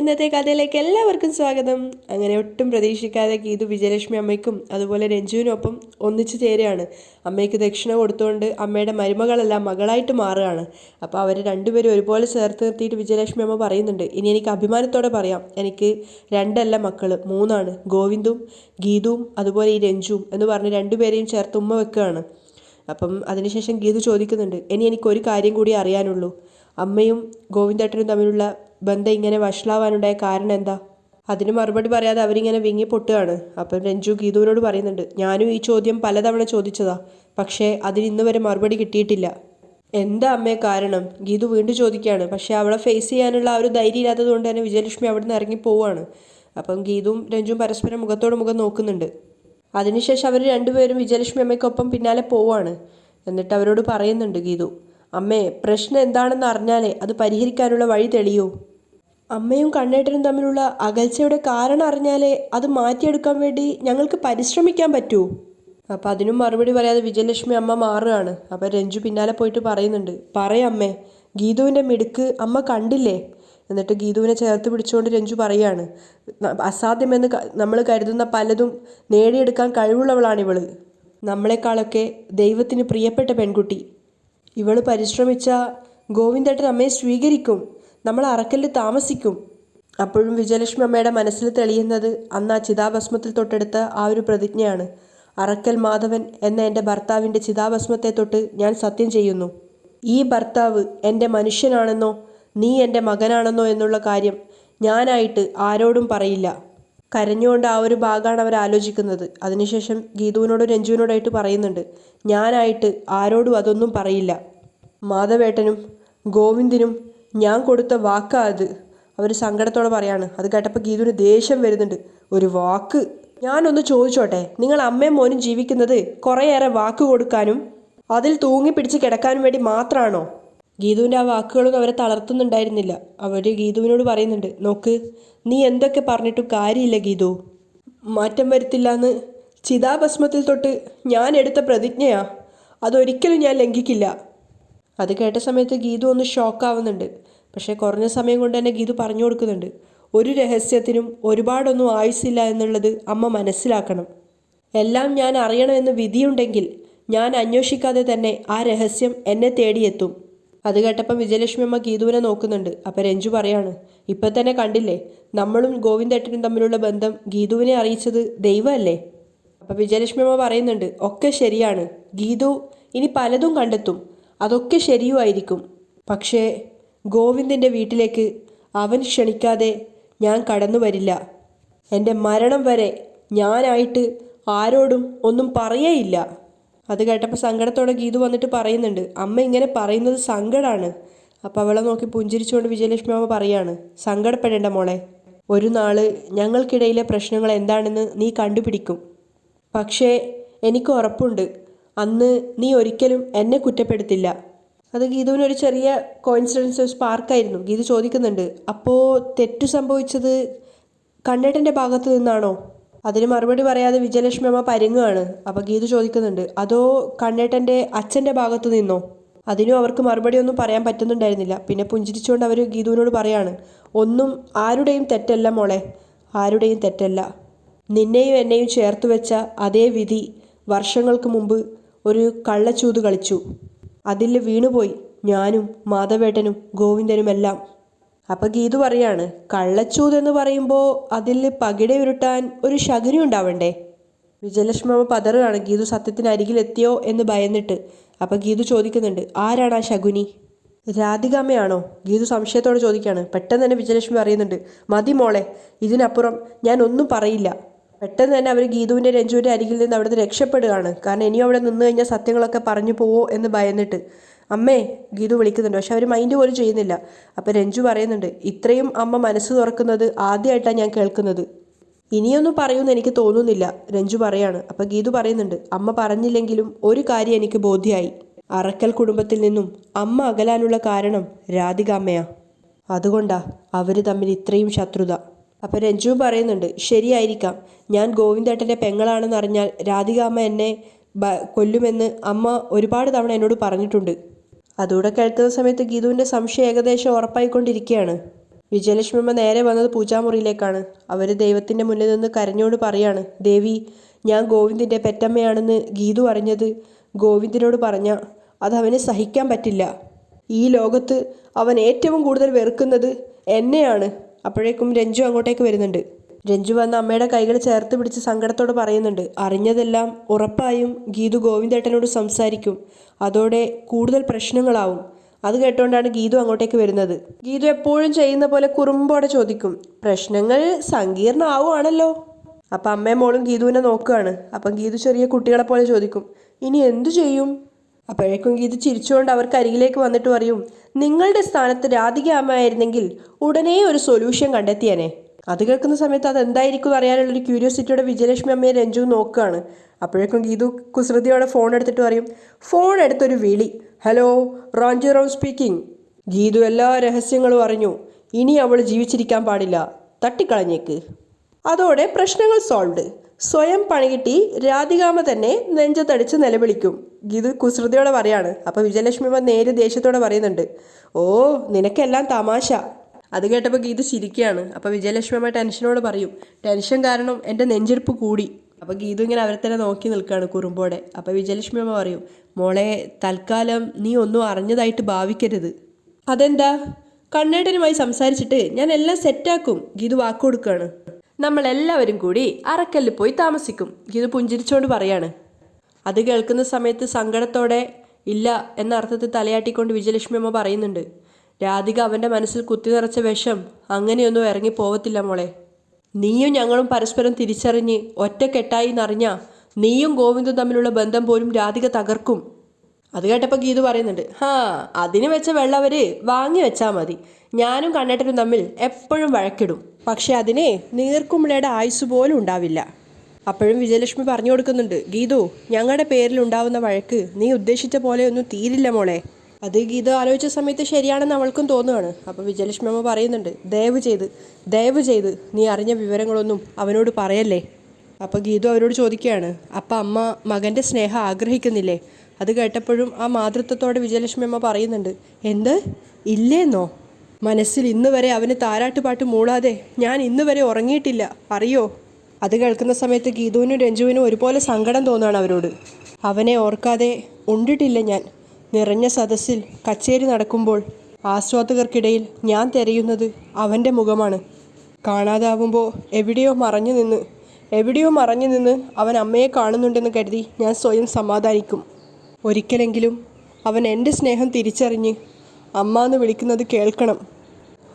ഇന്നത്തെ കഥയിലേക്ക് എല്ലാവർക്കും സ്വാഗതം. അങ്ങനെ ഒട്ടും പ്രതീക്ഷിക്കാതെ ഗീതു വിജയലക്ഷ്മി അമ്മയ്ക്കും അതുപോലെ രഞ്ജുവിനൊപ്പം ഒന്നിച്ചു ചേരുകയാണ്. അമ്മയ്ക്ക് ദക്ഷിണ കൊടുത്തുകൊണ്ട് അമ്മയുടെ മരുമകളെല്ലാം മകളായിട്ട് മാറുകയാണ്. അപ്പോൾ അവർ രണ്ടുപേരും ഒരുപോലെ ചേർത്ത് നിർത്തിയിട്ട് വിജയലക്ഷ്മി അമ്മ പറയുന്നുണ്ട് ഇനി എനിക്ക് അഭിമാനത്തോടെ പറയാം. എനിക്ക് രണ്ടല്ല മക്കൾ മൂന്നാണ്. ഗോവിന്ദും ഗീതുവും അതുപോലെ ഈ രഞ്ജുവും എന്ന് പറഞ്ഞ് രണ്ടുപേരെയും ചേർത്ത് ഉമ്മ വെക്കുകയാണ്. അപ്പം അതിനുശേഷം ഗീതു ചോദിക്കുന്നുണ്ട് ഇനി എനിക്ക് ഒരു കാര്യം കൂടി അറിയാനുള്ളൂ. അമ്മയും ഗോവിന്ദേട്ടനും തമ്മിലുള്ള ബന്ധം ഇങ്ങനെ വഷളാവാനുണ്ടായ കാരണം എന്താ? അതിന് മറുപടി പറയാതെ അവരിങ്ങനെ വിങ്ങി പൊട്ടുകയാണ്. അപ്പം രഞ്ജു ഗീതുവിനോട് പറയുന്നുണ്ട് ഞാനും ഈ ചോദ്യം പലതവണ ചോദിച്ചതാ പക്ഷേ അതിന് ഇന്ന് വരെ മറുപടി കിട്ടിയിട്ടില്ല. എന്താ അമ്മേ കാരണം ഗീതു വീണ്ടും ചോദിക്കുകയാണ് പക്ഷേ അവളെ ഫേസ് ചെയ്യാനുള്ള ആ ഒരു ധൈര്യം ഇല്ലാത്തത് കൊണ്ട് തന്നെ വിജയലക്ഷ്മി അവിടെ നിന്ന് ഇറങ്ങി പോവുകയാണ്. അപ്പം ഗീതും രഞ്ജും പരസ്പരം മുഖത്തോട് മുഖം നോക്കുന്നുണ്ട്. അതിനുശേഷം അവർ രണ്ടുപേരും വിജയലക്ഷ്മി അമ്മയ്ക്കൊപ്പം പിന്നാലെ പോവാണ് എന്നിട്ട് അവരോട് പറയുന്നുണ്ട് ഗീതു അമ്മേ പ്രശ്നം എന്താണെന്ന് അറിഞ്ഞാലേ അത് പരിഹരിക്കാനുള്ള വഴി തെളിയൂ. അമ്മയും കണ്ണേട്ടനും തമ്മിലുള്ള അകൽച്ചയുടെ കാരണം അറിഞ്ഞാലേ അത് മാറ്റിയെടുക്കാൻ വേണ്ടി ഞങ്ങൾക്ക് പരിശ്രമിക്കാൻ പറ്റൂ. അപ്പം അതിനും മറുപടി പറയാതെ വിജയലക്ഷ്മി അമ്മ മാറുകയാണ്. അപ്പം രഞ്ജു പിന്നാലെ പോയിട്ട് പറയുന്നുണ്ട് പറയമ്മേ ഗീതുവിന്റെ മിടുക്ക് അമ്മ കണ്ടില്ലേ? എന്നിട്ട് ഗീതുവിനെ ചേർത്ത് പിടിച്ചുകൊണ്ട് രഞ്ജു പറയാണ് "ന- അസാധ്യമെന്ന് നമ്മൾ കരുതുന്ന പലതും നേടിയെടുക്കാൻ കഴിവുള്ളവളാണിവൾ നമ്മളെക്കാളൊക്കെ ദൈവത്തിന് പ്രിയപ്പെട്ട പെൺകുട്ടി. ഇവൾ പരിശ്രമിച്ച ഗോവിന്ദേട്ടൻ അമ്മയെ സ്വീകരിക്കും. നമ്മൾ അറക്കലിൽ താമസിക്കും. അപ്പോഴും വിജയലക്ഷ്മി അമ്മയുടെ മനസ്സിൽ തെളിയുന്നത് അന്ന് ആ ചിതാഭസ്മത്തിൽ തൊട്ടെടുത്ത ആ ഒരു പ്രതിജ്ഞയാണ്. അറക്കൽ മാധവൻ എന്ന എന്റെ ഭർത്താവിന്റെ ചിതാഭസ്മത്തെ തൊട്ട് ഞാൻ സത്യം ചെയ്യുന്നു. ഈ ഭർത്താവ് എന്റെ മനുഷ്യനാണെന്നോ നീ എന്റെ മകനാണെന്നോ എന്നുള്ള കാര്യം ഞാനായിട്ട് ആരോടും പറയില്ല. കരഞ്ഞുകൊണ്ട് ആ ഒരു ഭാഗമാണ് അവർ ആലോചിക്കുന്നത്. അതിനുശേഷം ഗീതുവിനോടും രഞ്ജുവിനോടായിട്ട് പറയുന്നുണ്ട്. ഞാനായിട്ട് ആരോടും അതൊന്നും പറയില്ല. മാധവേട്ടനും ഗോവിന്ദിനും ഞാൻ കൊടുത്ത വാക്കാ അത്. അവർ സങ്കടത്തോടെ പറയാണ്. അത് കേട്ടപ്പോൾ ഗീതുവിന് ദേഷ്യം വരുന്നുണ്ട്. ഒരു വാക്ക്. ഞാനൊന്ന് ചോദിച്ചോട്ടെ നിങ്ങൾ അമ്മയും മോനും ജീവിക്കുന്നത് കുറേയേറെ വാക്ക് കൊടുക്കാനും അതിൽ തൂങ്ങി പിടിച്ച് കിടക്കാനും വേണ്ടി മാത്രമാണോ ഗീതുവിന്റെ ആ വാക്കുകളൊന്നും അവരെ തളർത്തുന്നുണ്ടായിരുന്നില്ല. അവർ ഗീതുവിനോട് പറയുന്നുണ്ട് നോക്ക് നീ എന്തൊക്കെ പറഞ്ഞിട്ടും കാര്യമില്ല ഗീതു. മാറ്റം വരുത്തില്ല എന്ന് ചിതാഭസ്മത്തിൽ തൊട്ട് ഞാൻ എടുത്ത പ്രതിജ്ഞയാ. അതൊരിക്കലും ഞാൻ ലംഘിക്കില്ല. അത് കേട്ട സമയത്ത് ഗീതു ഒന്ന് ഷോക്കാവുന്നുണ്ട്. പക്ഷേ കുറഞ്ഞ സമയം കൊണ്ട് തന്നെ ഗീതു പറഞ്ഞു കൊടുക്കുന്നുണ്ട്. ഒരു രഹസ്യത്തിനും ഒരുപാടൊന്നും ആയുസില്ല എന്നുള്ളത് അമ്മ മനസ്സിലാക്കണം. എല്ലാം ഞാൻ അറിയണമെന്ന് വിധിയുണ്ടെങ്കിൽ ഞാൻ അന്വേഷിക്കാതെ തന്നെ ആ രഹസ്യം എന്നെ തേടിയെത്തും. അത് കേട്ടപ്പം വിജയലക്ഷ്മി അമ്മ ഗീതുവിനെ നോക്കുന്നുണ്ട്. അപ്പം രഞ്ജു പറയാണ് ഇപ്പം തന്നെ കണ്ടില്ലേ നമ്മളും ഗോവിന്ദേട്ടനും തമ്മിലുള്ള ബന്ധം ഗീതുവിനെ അറിയിച്ചത് ദൈവമല്ലേ? അപ്പം വിജയലക്ഷ്മി അമ്മ പറയുന്നുണ്ട് ഒക്കെ ശരിയാണ്. ഗീതു ഇനി പലതും കണ്ടെത്തും. അതൊക്കെ ശരിയുമായിരിക്കും. പക്ഷേ ഗോവിന്ദിന്റെ വീട്ടിലേക്ക് അവൻ ക്ഷണിക്കാതെ ഞാൻ കടന്നു വരില്ല. എന്റെ മരണം വരെ ഞാനായിട്ട് ആരോടും ഒന്നും പറയേയില്ല. അത് കേട്ടപ്പോൾ സങ്കടത്തോടെ ഗീതു വന്നിട്ട് പറയുന്നുണ്ട് അമ്മ ഇങ്ങനെ പറയുന്നത് സങ്കടമാണ് അപ്പോൾ അവളെ നോക്കി പുഞ്ചിരിച്ചുകൊണ്ട് വിജയലക്ഷ്മി അമ്മ പറയാണ് സങ്കടപ്പെടേണ്ട മോളെ ഒരു നാൾ ഞങ്ങൾക്കിടയിലെ പ്രശ്നങ്ങൾ എന്താണെന്ന് നീ കണ്ടുപിടിക്കും. പക്ഷേ എനിക്ക് ഉറപ്പുണ്ട്. അന്ന് നീ ഒരിക്കലും എന്നെ കുറ്റപ്പെടുത്തില്ല. അത് ഗീതുവിനൊരു ചെറിയ കോയിൻസിഡൻസ് സ്പാർക്കായിരുന്നു ഗീതു ചോദിക്കുന്നുണ്ട് അപ്പോൾ തെറ്റു സംഭവിച്ചത് കണ്ണേട്ടന്റെ ഭാഗത്ത് നിന്നാണോ? അതിന് മറുപടി പറയാതെ വിജയലക്ഷ്മി അമ്മ പരുങ്ങുകയാണ്. അപ്പോൾ ഗീതു ചോദിക്കുന്നുണ്ട് അതോ കണ്ണേട്ടന്റെ അച്ഛന്റെ ഭാഗത്ത് നിന്നോ? അതിനും അവർക്ക് മറുപടി ഒന്നും പറയാൻ പറ്റുന്നുണ്ടായിരുന്നില്ല. പിന്നെ പുഞ്ചിരിച്ചുകൊണ്ട് അവർ ഗീതുവിനോട് പറയാണ് ഒന്നും ആരുടെയും തെറ്റല്ല മോളെ ആരുടെയും തെറ്റല്ല. നിന്നെയും എന്നെയും ചേർത്ത് വെച്ച അതേ വിധി വർഷങ്ങൾക്ക് മുമ്പ് ഒരു കള്ളച്ചൂത് കളിച്ചു. അതിൽ വീണുപോയി ഞാനും മാധവേട്ടനും ഗോവിന്ദനുമെല്ലാം. അപ്പം ഗീതു പറയാണ് കള്ളച്ചൂത് എന്ന് പറയുമ്പോൾ അതിൽ പകിട ഉരുട്ടാൻ ഒരു ശകുനി ഉണ്ടാവണ്ടേ? വിജയലക്ഷ്മി അമ്മ പതറുകയാണ് ഗീതു സത്യത്തിന് അരികിലെത്തിയോ എന്ന് ഭയന്നിട്ട്. അപ്പം ഗീതു ചോദിക്കുന്നുണ്ട് ആരാണ് ആ ശകുനി? രാധികാമ്മയാണോ? ഗീതു സംശയത്തോടെ ചോദിക്കുകയാണ്. പെട്ടെന്ന് തന്നെ വിജയലക്ഷ്മി പറയുന്നുണ്ട് മതി മോളെ ഇതിനപ്പുറം ഞാൻ ഒന്നും പറയില്ല. പെട്ടെന്ന് തന്നെ അവർ ഗീതുവിന്റെ രഞ്ജുവിന്റെ അരികിൽ നിന്ന് അവിടുന്ന് രക്ഷപ്പെടുകയാണ്. കാരണം ഇനിയും അവിടെ നിന്ന് കഴിഞ്ഞാൽ സത്യങ്ങളൊക്കെ പറഞ്ഞു പോവോ എന്ന് ഭയന്നിട്ട്. അമ്മേ ഗീതു വിളിക്കുന്നുണ്ട്. പക്ഷെ അവർ മൈൻഡ് പോലും ചെയ്യുന്നില്ല. അപ്പം രഞ്ജു പറയുന്നുണ്ട് ഇത്രയും അമ്മ മനസ്സ് തുറക്കുന്നത് ആദ്യമായിട്ടാണ് ഞാൻ കേൾക്കുന്നത്. ഇനിയൊന്നും പറയുമെന്ന് എനിക്ക് തോന്നുന്നില്ല രഞ്ജു പറയാണ്. അപ്പം ഗീതു പറയുന്നുണ്ട് അമ്മ പറഞ്ഞില്ലെങ്കിലും ഒരു കാര്യം എനിക്ക് ബോധ്യമായി അറക്കൽ കുടുംബത്തിൽ നിന്നും അമ്മ അകലാനുള്ള കാരണം രാധിക രാധികാമ്മയാ അതുകൊണ്ടാ അവർ തമ്മിൽ ഇത്രയും ശത്രുത. അപ്പം രഞ്ജു പറയുന്നുണ്ട് ശരിയായിരിക്കാം. ഞാൻ ഗോവിന്ദേട്ടന്റെ പെങ്ങളാണെന്ന് അറിഞ്ഞാൽ രാധികാമ്മ എന്നെ കൊല്ലുമെന്ന് അമ്മ ഒരുപാട് തവണ എന്നോട് പറഞ്ഞിട്ടുണ്ട്. അതുകൂടെ കേൾക്കുന്ന സമയത്ത് ഗീതുവിന്റെ സംശയം ഏകദേശം ഉറപ്പായിക്കൊണ്ടിരിക്കുകയാണ്. വിജയലക്ഷ്മി അമ്മ നേരെ വന്നത് പൂജാമുറിയിലേക്കാണ്. അവർ ദൈവത്തിന്റെ മുന്നിൽ നിന്ന് കരഞ്ഞോട് പറയാണ് ദേവി ഞാൻ ഗോവിന്ദിന്റെ പെറ്റമ്മയാണെന്ന് ഗീതു അറിഞ്ഞത് ഗോവിന്ദിനോട് പറഞ്ഞ അത് അവന് സഹിക്കാൻ പറ്റില്ല. ഈ ലോകത്ത് അവൻ ഏറ്റവും കൂടുതൽ വെറുക്കുന്നത് എന്നെയാണ്. അപ്പോഴേക്കും രഞ്ജു അങ്ങോട്ടേക്ക് വരുന്നുണ്ട്. രഞ്ജു വന്ന് അമ്മയുടെ കൈകൾ ചേർത്ത് പിടിച്ച് സങ്കടത്തോട് പറയുന്നുണ്ട്. അറിഞ്ഞതെല്ലാം ഉറപ്പായും ഗീതു ഗോവിന്ദേട്ടനോട് സംസാരിക്കും. അതോടെ കൂടുതൽ പ്രശ്നങ്ങളാവും. അത് കേട്ടുകൊണ്ടാണ് ഗീതു അങ്ങോട്ടേക്ക് വരുന്നത്. ഗീതു എപ്പോഴും ചെയ്യുന്ന പോലെ കുറുമ്പോടെ ചോദിക്കും പ്രശ്നങ്ങൾ സങ്കീർണമാവുകയാണല്ലോ അപ്പം അമ്മയും മോളും ഗീതുവിനെ നോക്കുകയാണ്. അപ്പം ഗീതു ചെറിയ കുട്ടികളെ പോലെ ചോദിക്കും ഇനി എന്തു ചെയ്യും? അപ്പോഴേക്കും ഗീതു ചിരിച്ചുകൊണ്ട് അവർക്ക് അരികിലേക്ക് വന്നിട്ട് പറയും നിങ്ങളുടെ സ്ഥാനത്ത് രാധിക അമ്മയായിരുന്നെങ്കിൽ ഉടനെ ഒരു സൊല്യൂഷൻ കണ്ടെത്തിയനെ. അത് കേൾക്കുന്ന സമയത്ത് അത് എന്തായിരിക്കും അറിയാനുള്ള ഒരു ക്യൂരിയോസിറ്റിയോടെ വിജയലക്ഷ്മി അമ്മയെ രഞ്ജു നോക്കുകയാണ്. അപ്പോഴേക്കും ഗീതു കുസൃതിയോടെ ഫോൺ എടുത്തിട്ട് പറയും ഫോൺ എടുത്തൊരു വിളി. ഹലോ റോഞ്ചി റോം സ്പീക്കിംഗ് ഗീതു എല്ലാ രഹസ്യങ്ങളും അറിഞ്ഞു. ഇനി അവൾ ജീവിച്ചിരിക്കാൻ പാടില്ല. തട്ടിക്കളഞ്ഞേക്ക്. അതോടെ പ്രശ്നങ്ങൾ സോൾവ്ഡ് സ്വയം പണികിട്ടി രാധികാമ തന്നെ നെഞ്ചത്തടിച്ച് നിലവിളിക്കും. ഇത് കുസൃതിയോടെ പറയാണ്. അപ്പോൾ വിജയലക്ഷ്മിമ്മ നേര് ദേഷ്യത്തോടെ പറയുന്നുണ്ട്. ഓ നിനക്കെല്ലാം തമാശ. അത് കേട്ടപ്പോൾ ഗീത് ചിരിക്കുകയാണ്. അപ്പോൾ വിജയലക്ഷ്മിയമ്മ ടെൻഷനോട് പറയും. ടെൻഷൻ കാരണം എന്റെ നെഞ്ചെടുപ്പ് കൂടി. അപ്പോൾ ഗീതു ഇങ്ങനെ അവരെ തന്നെ നോക്കി നിൽക്കുകയാണ് കുറുമ്പോടെ. അപ്പോൾ വിജയലക്ഷ്മി അമ്മ പറയും മോളെ തൽക്കാലം നീ ഒന്നും അറിഞ്ഞതായിട്ട് ഭാവിക്കരുത്. അതെന്താ? കണ്ണേട്ടനുമായി സംസാരിച്ചിട്ട് ഞാൻ എല്ലാം സെറ്റാക്കും ഗീതു വാക്ക് കൊടുക്കുകയാണ്. നമ്മൾ എല്ലാവരും കൂടി അറക്കല്ലിൽ പോയി താമസിക്കും. ഇത് പുഞ്ചിരിച്ചോണ്ട് പറയാണ്. അത് കേൾക്കുന്ന സമയത്ത് സങ്കടത്തോടെ ഇല്ല എന്ന അർത്ഥത്തിൽ തലയാട്ടിക്കൊണ്ട് വിജയലക്ഷ്മി അമ്മ പറയുന്നുണ്ട്. രാധിക അവന്റെ മനസ്സിൽ കുത്തി നിറച്ച വിഷം അങ്ങനെയൊന്നും ഇറങ്ങി പോവത്തില്ല മോളെ. നീയും ഞങ്ങളും പരസ്പരം തിരിച്ചറിഞ്ഞ് ഒറ്റക്കെട്ടായി എന്നറിഞ്ഞ നീയും ഗോവിന്ദും തമ്മിലുള്ള ബന്ധം പോലും രാധിക തകർക്കും. അത് കേട്ടപ്പോൾ ഗീതു പറയുന്നുണ്ട് ഹാ അതിന് വെച്ച വെള്ളവർ വാങ്ങി വെച്ചാൽ മതി. ഞാനും കണ്ണേട്ടനും തമ്മിൽ എപ്പോഴും വഴക്കിടും. പക്ഷെ അതിനെ നീർക്കുമിളയുടെ ആയുസ് പോലും ഉണ്ടാവില്ല. അപ്പോഴും വിജയലക്ഷ്മി പറഞ്ഞു കൊടുക്കുന്നുണ്ട് ഗീതു ഞങ്ങളുടെ പേരിൽ ഉണ്ടാവുന്ന വഴക്ക് നീ ഉദ്ദേശിച്ച പോലെ ഒന്നും തീരില്ല മോളെ. അത് ഗീത ആലോചിച്ച സമയത്ത് ശരിയാണെന്ന് അവൾക്കും തോന്നുകയാണ് അപ്പോൾ വിജയലക്ഷ്മി അമ്മ പറയുന്നുണ്ട് ദയവ് ചെയ്ത് ദയവ് ചെയ്ത് നീ അറിഞ്ഞ വിവരങ്ങളൊന്നും അവനോട് പറയല്ലേ? അപ്പോൾ ഗീതു അവരോട് ചോദിക്കുകയാണ് അപ്പം അമ്മ മകന്റെ സ്നേഹം ആഗ്രഹിക്കുന്നില്ലേ? അത് കേട്ടപ്പോഴും ആ മാതൃത്വത്തോടെ വിജയലക്ഷ്മി അമ്മ പറയുന്നുണ്ട് എന്ത്? ഇല്ലേന്നോ? മനസ്സിൽ ഇന്ന് വരെ അവന് താരാട്ടുപാട്ട് മൂളാതെ ഞാൻ ഇന്ന് വരെ ഉറങ്ങിയിട്ടില്ല. അറിയോ? അത് കേൾക്കുന്ന സമയത്ത് ഗീതുവിനും രഞ്ജുവിനും ഒരുപോലെ സങ്കടം തോന്നുകയാണ് അവരോട്. അവനെ ഓർക്കാതെ ഉണ്ടിട്ടില്ല ഞാൻ. നിറഞ്ഞ സദസ്സിൽ കച്ചേരി നടക്കുമ്പോൾ ആസ്വാദകർക്കിടയിൽ ഞാൻ തിരയുന്നത് അവന്റെ മുഖമാണ്. കാണാതാവുമ്പോൾ എവിടെയോ മറഞ്ഞു നിന്ന് എവിടെയോ മറഞ്ഞു നിന്ന് അവൻ അമ്മയെ കാണുന്നുണ്ടെന്ന് കരുതി ഞാൻ സ്വയം സമാധാനിക്കും. ഒരിക്കലെങ്കിലും അവൻ എന്റെ സ്നേഹം തിരിച്ചറിഞ്ഞ് അമ്മ എന്ന് വിളിക്കുന്നത് കേൾക്കണം.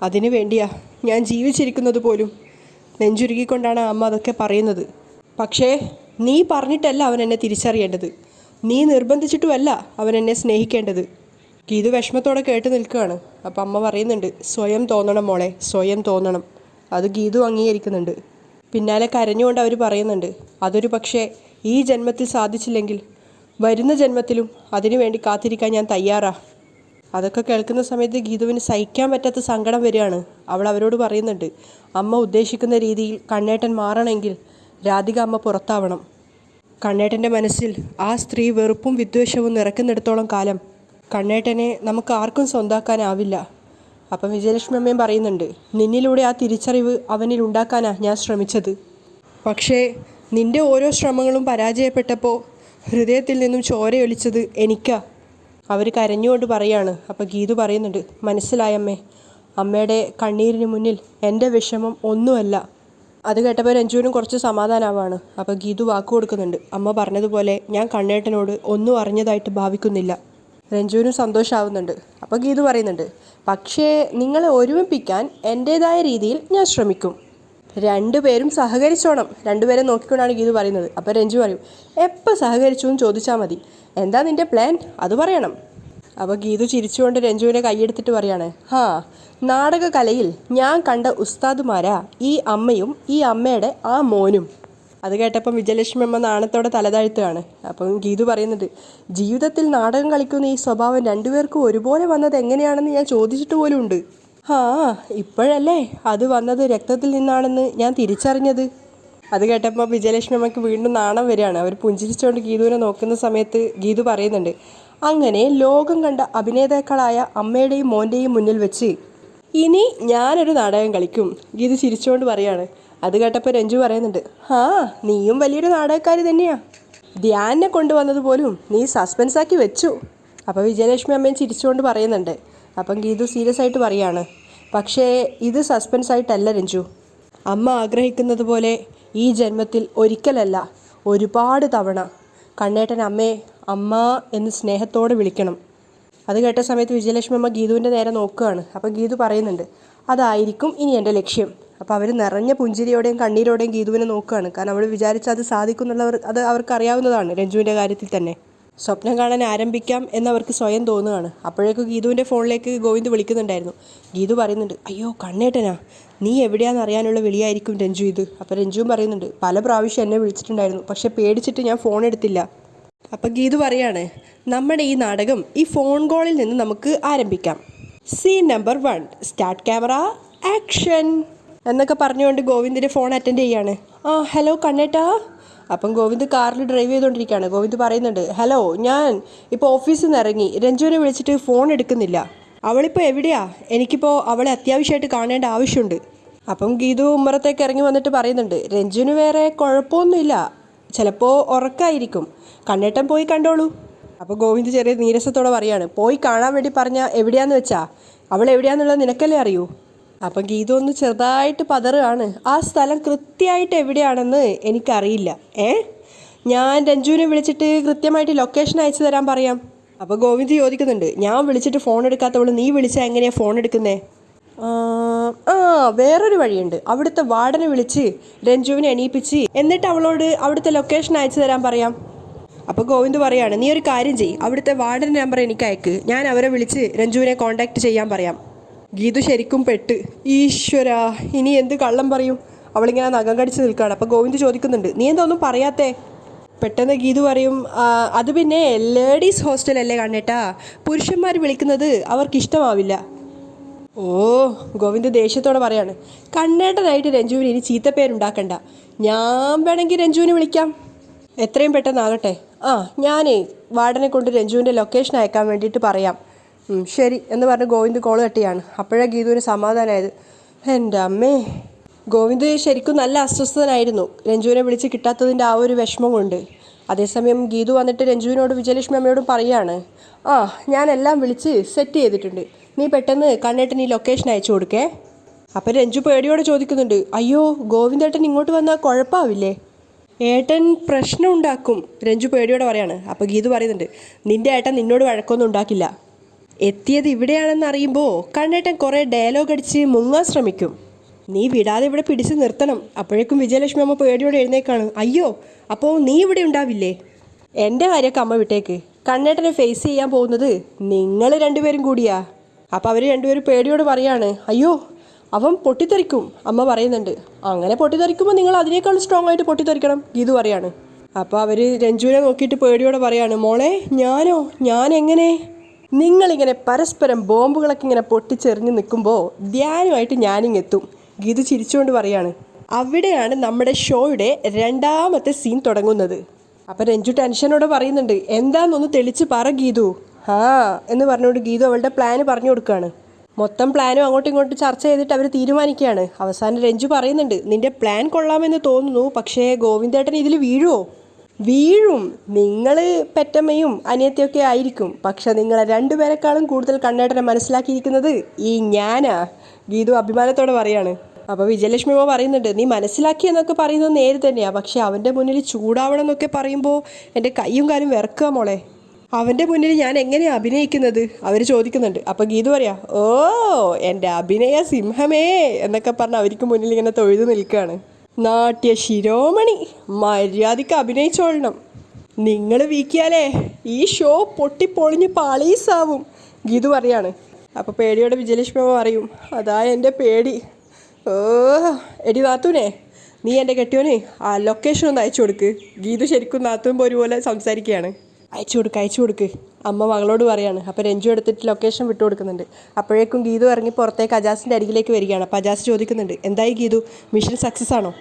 അതിനു വേണ്ടിയാ ഞാൻ ജീവിച്ചിരിക്കുന്നത് പോലും. നെഞ്ചുരുകിക്കൊണ്ടാണ് അമ്മ അതൊക്കെ പറയുന്നത്. പക്ഷേ നീ പറഞ്ഞിട്ടല്ല അവൻ എന്നെ തിരിച്ചറിയേണ്ടത്. നീ നിർബന്ധിച്ചിട്ടുമല്ല അവൻ എന്നെ സ്നേഹിക്കേണ്ടത്. ഗീതു വിഷമത്തോടെ കേട്ട് നിൽക്കുകയാണ്. അപ്പം അമ്മ പറയുന്നുണ്ട് സ്വയം തോന്നണം മോളെ സ്വയം തോന്നണം. അത് ഗീതു അംഗീകരിക്കുന്നുണ്ട്. പിന്നാലെ കരഞ്ഞുകൊണ്ട് അവർ പറയുന്നുണ്ട് അതൊരു പക്ഷേ ഈ ജന്മത്തിൽ സാധിച്ചില്ലെങ്കിൽ വരുന്ന ജന്മത്തിലും അതിനുവേണ്ടി കാത്തിരിക്കാൻ ഞാൻ തയ്യാറാ. അതൊക്കെ കേൾക്കുന്ന സമയത്ത് ഗീതുവിന് സഹിക്കാൻ പറ്റാത്ത സങ്കടം വരികയാണ്. അവൾ അവരോട് പറയുന്നുണ്ട് അമ്മ ഉദ്ദേശിക്കുന്ന രീതിയിൽ കണ്ണേട്ടൻ മാറണമെങ്കിൽ രാധിക അമ്മ പുറത്താവണം. കണ്ണേട്ടന്റെ മനസ്സിൽ ആ സ്ത്രീ വെറുപ്പും വിദ്വേഷവും നിറക്കുന്നിടത്തോളം കാലം കണ്ണേട്ടനെ നമുക്ക് ആർക്കും സ്വന്താക്കാനാവില്ല അപ്പം വിജയലക്ഷ്മി അമ്മയും പറയുന്നുണ്ട് നിന്നിലൂടെ ആ തിരിച്ചറിവ് അവനിൽ ഉണ്ടാക്കാനാണ് ഞാൻ ശ്രമിച്ചത്. പക്ഷേ നിന്റെ ഓരോ ശ്രമങ്ങളും പരാജയപ്പെട്ടപ്പോൾ ഹൃദയത്തിൽ നിന്നും ചോരയൊലിച്ചത് എനിക്കാ. അവർ കരഞ്ഞുകൊണ്ട് പറയാണ്. അപ്പോൾ ഗീതു പറയുന്നുണ്ട് മനസ്സിലായമ്മേ അമ്മയുടെ കണ്ണീരിന് മുന്നിൽ എന്റെ വിഷമം ഒന്നുമല്ല. അത് കേട്ടപ്പോൾ രഞ്ജുവിനും കുറച്ച് സമാധാനമാവാണ് അപ്പോൾ ഗീതു വാക്ക് കൊടുക്കുന്നുണ്ട് അമ്മ പറഞ്ഞതുപോലെ ഞാൻ കണ്ണേട്ടനോട് ഒന്നും അറിഞ്ഞതായിട്ട് ഭാവിക്കുന്നില്ല. രഞ്ജുവിനും സന്തോഷമാവുന്നുണ്ട് അപ്പോൾ ഗീതു പറയുന്നുണ്ട് പക്ഷേ നിങ്ങളെ ഒരുമിപ്പിക്കാൻ എന്റേതായ രീതിയിൽ ഞാൻ ശ്രമിക്കും. രണ്ടുപേരും സഹകരിച്ചോണം. രണ്ടുപേരെ നോക്കിക്കൊണ്ടാണ് ഗീതു പറയുന്നത്. അപ്പോൾ രഞ്ജു പറയും എപ്പോൾ സഹകരിച്ചു? എന്ന് ചോദിച്ചാൽ മതി. എന്താ നിന്റെ പ്ലാൻ അത് പറയണം. അപ്പോൾ ഗീതു ചിരിച്ചുകൊണ്ട് രഞ്ജുവിനെ കൈയെടുത്തിട്ട് പറയാണ് ഹാ നാടകകലയിൽ ഞാൻ കണ്ട ഉസ്താദുമാരാ ഈ അമ്മയും ഈ അമ്മയുടെ ആ മോനും. അത് കേട്ടപ്പം വിജയലക്ഷ്മി അമ്മ നാണത്തോടെ തലതാഴ്ത്തുകയാണ്. അപ്പം ഗീതു പറയുന്നുണ്ട് ജീവിതത്തിൽ നാടകം കളിക്കുന്ന ഈ സ്വഭാവം രണ്ടുപേർക്കും ഒരുപോലെ വന്നത് എങ്ങനെയാണെന്ന് ഞാൻ ചോദിച്ചിട്ട് പോലും ഉണ്ട് ആ ഇപ്പോഴല്ലേ അത് വന്നത് രക്തത്തിൽ നിന്നാണെന്ന് ഞാൻ തിരിച്ചറിഞ്ഞത്? അത് കേട്ടപ്പോൾ വിജയലക്ഷ്മി അമ്മയ്ക്ക് വീണ്ടും നാണം വരികയാണ്. അവർ പുഞ്ചിരിച്ചുകൊണ്ട് ഗീതുവിനെ നോക്കുന്ന സമയത്ത് ഗീതു പറയുന്നുണ്ട് അങ്ങനെ ലോകം കണ്ട അഭിനേതാക്കളായ അമ്മയുടെയും മോന്റെയും മുന്നിൽ വെച്ച് ഇനി ഞാനൊരു നാടകം കളിക്കും ഗീതു ചിരിച്ചുകൊണ്ട് പറയാണ്. അത് കേട്ടപ്പോൾ രഞ്ജു പറയുന്നുണ്ട് ആ നീയും വലിയൊരു നാടകക്കാരി തന്നെയാ. ധ്യാനെ കൊണ്ടുവന്നത് പോലും നീ സസ്പെൻസാക്കി വെച്ചു. അപ്പോൾ വിജയലക്ഷ്മി അമ്മയും ചിരിച്ചുകൊണ്ട് പറയുന്നുണ്ട്. അപ്പം ഗീതു സീരിയസ് ആയിട്ട് പറയാണ് പക്ഷേ ഇത് സസ്പെൻസ് ആയിട്ടല്ല രഞ്ജു. അമ്മ ആഗ്രഹിക്കുന്നത് പോലെ ഈ ജന്മത്തിൽ ഒരിക്കലല്ല ഒരുപാട് തവണ. കണ്ണേട്ടൻ അമ്മേ അമ്മ എന്ന് സ്നേഹത്തോടെ വിളിക്കണം. അത് കേട്ട സമയത്ത് വിജയലക്ഷ്മി അമ്മ ഗീതുവിന്റെ നേരെ നോക്കുകയാണ്. അപ്പോൾ ഗീതു പറയുന്നുണ്ട് അതായിരിക്കും ഇനി എന്റെ ലക്ഷ്യം. അപ്പോൾ അവർ നിറഞ്ഞ പുഞ്ചിരിയോടെയും കണ്ണീരോടെയും ഗീതുവിനെ നോക്കുകയാണ്. കാരണം അവൾ വിചാരിച്ചാൽ അത് സാധിക്കും എന്നുള്ളവർ അത് അവർക്ക് അറിയാവുന്നതാണ് രഞ്ജുവിന്റെ കാര്യത്തിൽ തന്നെ. സ്വപ്നം കാണാൻ ആരംഭിക്കാം എന്നവർക്ക് സ്വയം തോന്നുകയാണ്. അപ്പോഴേക്കും ഗീതുവിന്റെ ഫോണിലേക്ക് ഗോവിന്ദ് വിളിക്കുന്നുണ്ടായിരുന്നു. ഗീതു പറയുന്നുണ്ട് അയ്യോ കണ്ണേട്ടനാ. നീ എവിടെയാണെന്ന് അറിയാനുള്ള വിളിയായിരിക്കും രഞ്ജു ഇത്. അപ്പോൾ രഞ്ജുവും പറയുന്നുണ്ട് പല പ്രാവശ്യം എന്നെ വിളിച്ചിട്ടുണ്ടായിരുന്നു പക്ഷേ പേടിച്ചിട്ട് ഞാൻ ഫോൺ എടുത്തില്ല. അപ്പം ഗീതു പറയാണ് നമ്മുടെ ഈ നാടകം ഈ ഫോൺ കോളിൽ നിന്ന് നമുക്ക് ആരംഭിക്കാം. Scene number one start camera action എന്നൊക്കെ പറഞ്ഞുകൊണ്ട് ഗോവിന്ദിന്റെ ഫോൺ അറ്റൻഡ് ചെയ്യാണ്. ആ ഹലോ കണ്ണേട്ടാ. അപ്പം ഗോവിന്ദ് കാറിൽ ഡ്രൈവ് ചെയ്തുകൊണ്ടിരിക്കുകയാണ്. ഗോവിന്ദ് പറയുന്നുണ്ട് ഹലോ ഞാൻ ഇപ്പോൾ ഓഫീസിൽ നിന്ന് ഇറങ്ങി. രഞ്ജുവിനെ വിളിച്ചിട്ട് ഫോൺ എടുക്കുന്നില്ല. അവളിപ്പോൾ എവിടെയാ? എനിക്കിപ്പോൾ അവളെ അത്യാവശ്യമായിട്ട് കാണേണ്ട ആവശ്യമുണ്ട്. അപ്പം ഗീതു ഉമ്മറത്തേക്ക് ഇറങ്ങി വന്നിട്ട് പറയുന്നുണ്ട് രഞ്ജുവിന് വേറെ കുഴപ്പമൊന്നുമില്ല. ചിലപ്പോൾ ഉറക്കായിരിക്കും. കണ്ണേട്ടൻ പോയി കണ്ടോളൂ. അപ്പോൾ ഗോവിന്ദ് ചെറിയ നീരസത്തോടെ പറയാണ് പോയി കാണാൻ വേണ്ടി പറഞ്ഞാൽ എവിടെയാന്ന് വെച്ചാ? അവൾ എവിടെയാന്നുള്ളത് നിനക്കല്ലേ അറിയൂ? അപ്പം ഗീതു ഒന്ന് ചെറുതായിട്ട് പതറുകയാണ് ആ സ്ഥലം കൃത്യമായിട്ട് എവിടെയാണെന്ന് എനിക്കറിയില്ല. ഏ? ഞാൻ രഞ്ജുവിനെ വിളിച്ചിട്ട് കൃത്യമായിട്ട് ലൊക്കേഷൻ അയച്ചു തരാൻ പറയാം. അപ്പോൾ ഗോവിന്ദ് ചോദിക്കുന്നുണ്ട് ഞാൻ വിളിച്ചിട്ട് ഫോൺ എടുക്കാത്തവൾ നീ വിളിച്ചാൽ എങ്ങനെയാ ഫോൺ എടുക്കുന്നേ? ആ വേറൊരു വഴിയുണ്ട്. അവിടുത്തെ വാർഡനെ വിളിച്ച് രഞ്ജുവിനെ എണീപ്പിച്ച് എന്നിട്ട് അവളോട് അവിടുത്തെ ലൊക്കേഷൻ അയച്ചു തരാൻ പറയാം. അപ്പോൾ ഗോവിന്ദ് പറയാണ് നീ ഒരു കാര്യം ചെയ്യ്. അവിടുത്തെ വാർഡന്റെ നമ്പർ എനിക്ക് അയക്ക്. ഞാൻ അവരെ വിളിച്ച് രഞ്ജുവിനെ കോൺടാക്റ്റ് ചെയ്യാൻ പറയാം. ഗീതു ശരിക്കും പെട്ട് ഈശ്വര ഇനി എന്ത് കള്ളം പറയും? അവളിങ്ങനെ നഖം കടിച്ച് നിൽക്കുകയാണ്. അപ്പോൾ ഗോവിന്ദ് ചോദിക്കുന്നുണ്ട് നീ എന്താ ഒന്നും പറയാത്തേ? പെട്ടെന്ന് ഗീതു പറയും "ആ, അത് പിന്നെ ലേഡീസ് ഹോസ്റ്റലല്ലേ കണ്ണേട്ടാ. പുരുഷന്മാർ വിളിക്കുന്നത് അവർക്ക് ഇഷ്ടമാവില്ല ഓ ഗോവിന്ദ് ദേഷ്യത്തോടെ പറയാണ്. കണ്ണേട്ടനായിട്ട് രഞ്ജുവിന് ഇനി ചീത്തപ്പേരുണ്ടാക്കണ്ട. ഞാൻ വേണമെങ്കിൽ രഞ്ജുവിനെ വിളിക്കാം. എത്രയും പെട്ടെന്നാകട്ടെ ആ ഞാനേ വാർഡനെ കൊണ്ട് രഞ്ജുവിന്റെ ലൊക്കേഷൻ അയക്കാൻ വേണ്ടിയിട്ട് പറയാം. ശരി എന്ന് പറഞ്ഞ് ഗോവിന്ദ് കോൾ കട്ടിയാണ് അപ്പോഴേ ഗീതുവിന് സമാധാനമായത് എന്റെ അമ്മേ ഗോവിന്ദ് ശരിക്കും നല്ല അസ്വസ്ഥനായിരുന്നു. രഞ്ജുവിനെ വിളിച്ച് കിട്ടാത്തതിന്റെ ആ ഒരു വിഷമം കൊണ്ട് അതേസമയം ഗീതു വന്നിട്ട് രഞ്ജുവിനോട് വിജയലക്ഷ്മി അമ്മയോടും പറയാണ് ആ ഞാനെല്ലാം വിളിച്ച് സെറ്റ് ചെയ്തിട്ടുണ്ട്. നീ പെട്ടെന്ന് കണ്ണേട്ടൻ ഈ ലൊക്കേഷൻ അയച്ചു കൊടുക്കേ. അപ്പം രഞ്ജു പേടിയോടെ ചോദിക്കുന്നുണ്ട് അയ്യോ ഗോവിന്ദേട്ടൻ ഇങ്ങോട്ട് വന്നാൽ കുഴപ്പമാവില്ലേ ഏട്ടൻ പ്രശ്നം ഉണ്ടാക്കും രഞ്ജു പേടിയോടെ പറയാണ്. അപ്പോൾ ഗീതു പറയുന്നുണ്ട് നിന്റെ ഏട്ടൻ നിന്നോട് വഴക്കൊന്നും ഉണ്ടാക്കില്ല. എത്തിയത് ഇവിടെയാണെന്ന് അറിയുമ്പോൾ കണ്ണേട്ടൻ കുറേ ഡയലോഗ് അടിച്ച് മുങ്ങാൻ ശ്രമിക്കും. നീ വിടാതെ ഇവിടെ പിടിച്ചു നിർത്തണം. അപ്പോഴേക്കും വിജയലക്ഷ്മി അമ്മ പേടിയോടെ എഴുന്നേക്കാണ്. അയ്യോ അപ്പോൾ നീ ഇവിടെ ഉണ്ടാവില്ലേ? എന്റെ കാര്യമൊക്കെ അമ്മ വിട്ടേക്ക്. കണ്ണേട്ടനെ ഫേസ് ചെയ്യാൻ പോകുന്നത് നിങ്ങൾ രണ്ടുപേരും കൂടിയാ. അപ്പോൾ അവർ രണ്ടുപേരും പേടിയോട് പറയാണ് അയ്യോ അവൻ പൊട്ടിത്തെറിക്കും. അമ്മ പറയുന്നുണ്ട് അങ്ങനെ പൊട്ടിത്തെറിക്കുമ്പോൾ നിങ്ങൾ അതിനേക്കാൾ സ്ട്രോങ് ആയിട്ട് പൊട്ടിത്തെറിക്കണം ഗീതു പറയാണ്. അപ്പോൾ അവർ രഞ്ജുവിനെ നോക്കിയിട്ട് പേടിയോടെ പറയാണ് മോളെ ഞാനോ? ഞാൻ എങ്ങനെ? നിങ്ങളിങ്ങനെ പരസ്പരം ബോംബുകളൊക്കെ ഇങ്ങനെ പൊട്ടിച്ചെറിഞ്ഞ് നിൽക്കുമ്പോൾ ധ്യാനമായിട്ട് ഞാനിങ്ങെത്തും. ഗീതു ചിരിച്ചുകൊണ്ട് പറയാണ് അവിടെയാണ് നമ്മുടെ ഷോയുടെ രണ്ടാമത്തെ സീൻ തുടങ്ങുന്നത്. അപ്പം രഞ്ജു ടെൻഷനോടെ പറയുന്നുണ്ട് എന്താണെന്നൊന്ന് തെളിച്ച് പറ ഗീതു. ആ എന്ന് പറഞ്ഞുകൊണ്ട് ഗീതു അവളുടെ പ്ലാന് പറഞ്ഞു കൊടുക്കുകയാണ് മൊത്തം പ്ലാനും അങ്ങോട്ടും ഇങ്ങോട്ടും ചർച്ച ചെയ്തിട്ട് അവർ തീരുമാനിക്കുകയാണ്. അവസാനം രഞ്ജു പറയുന്നുണ്ട് നിന്റെ പ്ലാൻ കൊള്ളാമെന്ന് തോന്നുന്നു പക്ഷേ ഗോവിന്ദേട്ടൻ ഇതിൽ വീഴുമോ വീഴും. നിങ്ങൾ പെറ്റമ്മയും അനിയത്തിയൊക്കെ ആയിരിക്കും പക്ഷെ നിങ്ങളെ രണ്ടുപേരെക്കാളും കൂടുതൽ കണ്ണേട്ടനെ മനസ്സിലാക്കിയിരിക്കുന്നത് ഈ ഞാനാ. ഗീതു അഭിമാനത്തോടെ പറയാണ്. അപ്പോൾ വിജയലക്ഷ്മി അമ്മ പറയുന്നുണ്ട് നീ മനസ്സിലാക്കി എന്നൊക്കെ പറയുന്നത് നേര് തന്നെയാ. പക്ഷെ അവന്റെ മുന്നിൽ ചൂടാവണം എന്നൊക്കെ പറയുമ്പോൾ എന്റെ കൈയും കാലും വിറക്കുക മോളെ. അവന്റെ മുന്നിൽ ഞാൻ എങ്ങനെയാണ് അഭിനയിക്കുന്നത്? അവർ ചോദിക്കുന്നുണ്ട്. അപ്പോൾ ഗീതു പറയാ ഓ എന്റെ അഭിനയ സിംഹമേ എന്നൊക്കെ പറഞ്ഞ് അവർക്ക് മുന്നിൽ ഇങ്ങനെ തൊഴുതു നിൽക്കുകയാണ് നാട്യ ശിരോമണി മര്യാദയ്ക്ക് അഭിനയിച്ചോളണം. നിങ്ങൾ വീക്കിയാലേ ഈ ഷോ പൊട്ടിപ്പൊളിഞ്ഞ് പാളീസാവും. ഗീതു പറയാണ്. അപ്പോൾ പേടിയോടെ വിജയലക്ഷ്മി പറയും അതാ എന്റെ പേടി. ഓ എടി നാത്തൂനെ നീ എന്റെ കെട്ടിയോനെ ആ ലൊക്കേഷൻ ഒന്ന് അയച്ചു കൊടുക്ക്. ഗീതു ശരിക്കും നാത്തും ഒരുപോലെ പോലെ സംസാരിക്കുകയാണ്. അയച്ചു കൊടുക്ക് അയച്ചു കൊടുക്ക് അമ്മ മകളോട് പറയാണ്. അപ്പോൾ രഞ്ജു എടുത്തിട്ട് ലൊക്കേഷൻ വിട്ടു കൊടുക്കുന്നുണ്ട്. അപ്പോഴേക്കും ഗീതു ഇറങ്ങി പുറത്തേക്ക് അജാസിന്റെ അരികിലേക്ക് വരികയാണ്. അപ്പോൾ അജാസ് ചോദിക്കുന്നുണ്ട് എന്തായി ഗീതു മിഷൻ സക്സസ് ആണോ?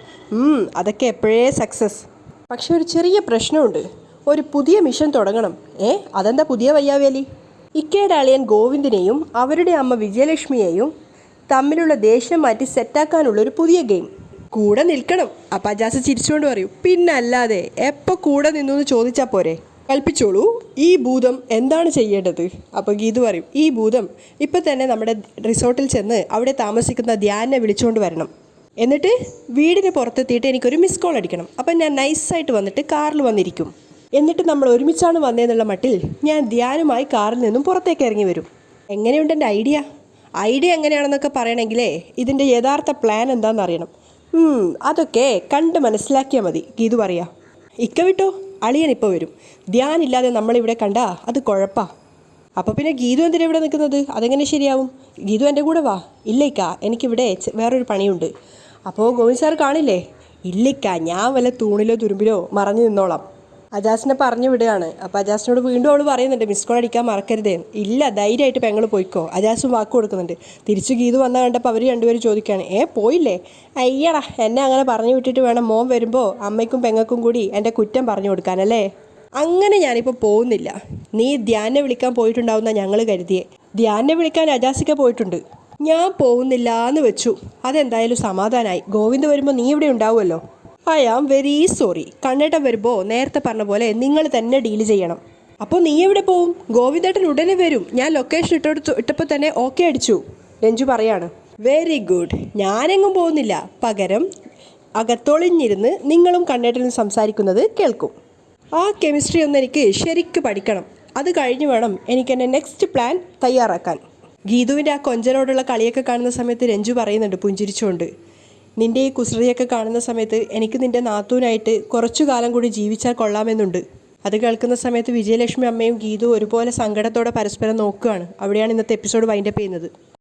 അതൊക്കെ എപ്പോഴേ സക്സസ് പക്ഷെ ഒരു ചെറിയ പ്രശ്നമുണ്ട്. ഒരു പുതിയ മിഷൻ തുടങ്ങണം. ഏ അതെന്താ പുതിയ വയ്യാവേലി? ഇക്കയുടെ ഗോവിന്ദിനെയും അവരുടെ അമ്മ വിജയലക്ഷ്മിയെയും തമ്മിലുള്ള ദേഷ്യം മാറ്റി സെറ്റാക്കാനുള്ള ഒരു പുതിയ ഗെയിം. കൂടെ നിൽക്കണം. അപ്പം അജാസ് ചിരിച്ചുകൊണ്ട് പറയും. പിന്നല്ലാതെ എപ്പോൾ കൂടെ നിന്നു എന്ന് ചോദിച്ചാൽ പോരെ? കൽപ്പിച്ചോളൂ. ഈ ഭൂതം എന്താണ് ചെയ്യേണ്ടത്? അപ്പോൾ ഗീതു പറയും ഈ ഭൂതം ഇപ്പം തന്നെ നമ്മുടെ റിസോർട്ടിൽ ചെന്ന് അവിടെ താമസിക്കുന്ന ധ്യാനെ വിളിച്ചുകൊണ്ട് വരണം. എന്നിട്ട് വീടിന് പുറത്തെത്തിയിട്ട് എനിക്കൊരു മിസ് കോൾ അടിക്കണം. അപ്പം ഞാൻ നൈസായിട്ട് വന്നിട്ട് കാറിൽ വന്നിരിക്കും. എന്നിട്ട് നമ്മൾ ഒരുമിച്ചാണ് വന്നതെന്നുള്ള മട്ടിൽ ഞാൻ ധ്യാനമായി കാറിൽ നിന്നും പുറത്തേക്ക് ഇറങ്ങി വരും. എങ്ങനെയുണ്ട് എന്റെ ഐഡിയ? ഐഡിയ എങ്ങനെയാണെന്നൊക്കെ പറയണമെങ്കിലേ ഇതിന്റെ യഥാർത്ഥ പ്ലാൻ എന്താണെന്ന് അറിയണം. അതൊക്കെ കണ്ട് മനസ്സിലാക്കിയാൽ മതി. ഗീതു പറയാ. ഇക്ക വിട്ടോ? അളിയൻ ഇപ്പോൾ വരും. ധ്യാനില്ലാതെ നമ്മളിവിടെ കണ്ടാ അത് കുഴപ്പാ. അപ്പോൾ പിന്നെ ഗീതു എന്തിനാ ഇവിടെ നിൽക്കുന്നത്? അതെങ്ങനെ ശരിയാവും? ഗീതു എന്റെ കൂടെ വാ. ഇല്ലയ്ക്ക എനിക്കിവിടെ വേറൊരു പണിയുണ്ട്. അപ്പോൾ ഗോവിന്ദ് സാർ കാണില്ലേ? ഇല്ലിക്ക ഞാൻ വല്ല തൂണിലോ തുരുമ്പിലോ മറഞ്ഞു നിന്നോളാം. അജാസിനെ പറഞ്ഞു വിടുകയാണ്. അപ്പോൾ അജാസിനോട് വീണ്ടും അവൾ പറയുന്നുണ്ട് മിസ് കോൾ അടിക്കാൻ മറക്കരുതേ. ഇല്ല ധൈര്യമായിട്ട് പെങ്ങൾ പോയിക്കോ. അജാസും വാക്ക് കൊടുക്കുന്നുണ്ട്. തിരിച്ചു ഗീതു വന്നാൽ കണ്ടപ്പോൾ അവർ രണ്ടുപേരും ചോദിക്കുകയാണ് ഏ പോയില്ലേ? അയ്യടാ എന്നെ അങ്ങനെ പറഞ്ഞു വിട്ടിട്ട് വേണം മോൻ വരുമ്പോൾ അമ്മയ്ക്കും പെങ്ങൾക്കും കൂടി എന്റെ കുറ്റം പറഞ്ഞു കൊടുക്കാനല്ലേ അങ്ങനെ ഞാനിപ്പോൾ പോകുന്നില്ല. നീ ധ്യാനെ വിളിക്കാൻ പോയിട്ടുണ്ടാവുന്ന ഞങ്ങൾ കരുതിയേ. ധ്യാനെ വിളിക്കാൻ അജാസിക്ക പോയിട്ടുണ്ട്. ഞാൻ പോകുന്നില്ല എന്ന് വെച്ചു. അതെന്തായാലും സമാധാനമായി ഗോവിന്ദ് വരുമ്പോൾ നീ ഇവിടെ ഉണ്ടാവുമല്ലോ. ഐ ആം വെരി സോറി കണ്ണേട്ടൻ വരുമ്പോൾ നേരത്തെ പറഞ്ഞ പോലെ നിങ്ങൾ തന്നെ ഡീൽ ചെയ്യണം. അപ്പോൾ നീ എവിടെ പോവും? ഗോവിന്ദേട്ടൻ ഉടനെ വരും. ഞാൻ ലൊക്കേഷൻ ഇട്ടെടുത്തു ഇട്ടപ്പോൾ തന്നെ ഓക്കെ അടിച്ചു. രഞ്ജു പറയാണ്. വെരി ഗുഡ് ഞാനെങ്ങും പോകുന്നില്ല. പകരം അകത്തൊളിഞ്ഞിരുന്ന് നിങ്ങളും കണ്ണേട്ടനും സംസാരിക്കുന്നത് കേൾക്കും. ആ കെമിസ്ട്രി ഒന്ന് എനിക്ക് ശരിക്ക് പഠിക്കണം. അത് കഴിഞ്ഞ് വേണം എനിക്ക് എന്റെ നെക്സ്റ്റ് പ്ലാൻ തയ്യാറാക്കാൻ. ഗീതുവിന്റെ ആ കൊഞ്ചനോടുള്ള കളിയൊക്കെ കാണുന്ന സമയത്ത് രഞ്ജു പറയുന്നുണ്ട് പുഞ്ചിരിച്ചുകൊണ്ട് നിന്റെ ഈ കുസൃതിയൊക്കെ കാണുന്ന സമയത്ത് എനിക്ക് നിന്റെ നാത്തൂനായിട്ട് കുറച്ചു കാലം കൂടി ജീവിച്ചാൽ കൊള്ളാമെന്നുണ്ട്. അത് കേൾക്കുന്ന സമയത്ത് വിജയലക്ഷ്മി അമ്മയും ഗീതു ഒരുപോലെ സങ്കടത്തോടെ പരസ്പരം നോക്കുകയാണ്. അവിടെയാണ് ഇന്നത്തെ എപ്പിസോഡ് വൈൻഡപ്പ് ചെയ്യുന്നത്.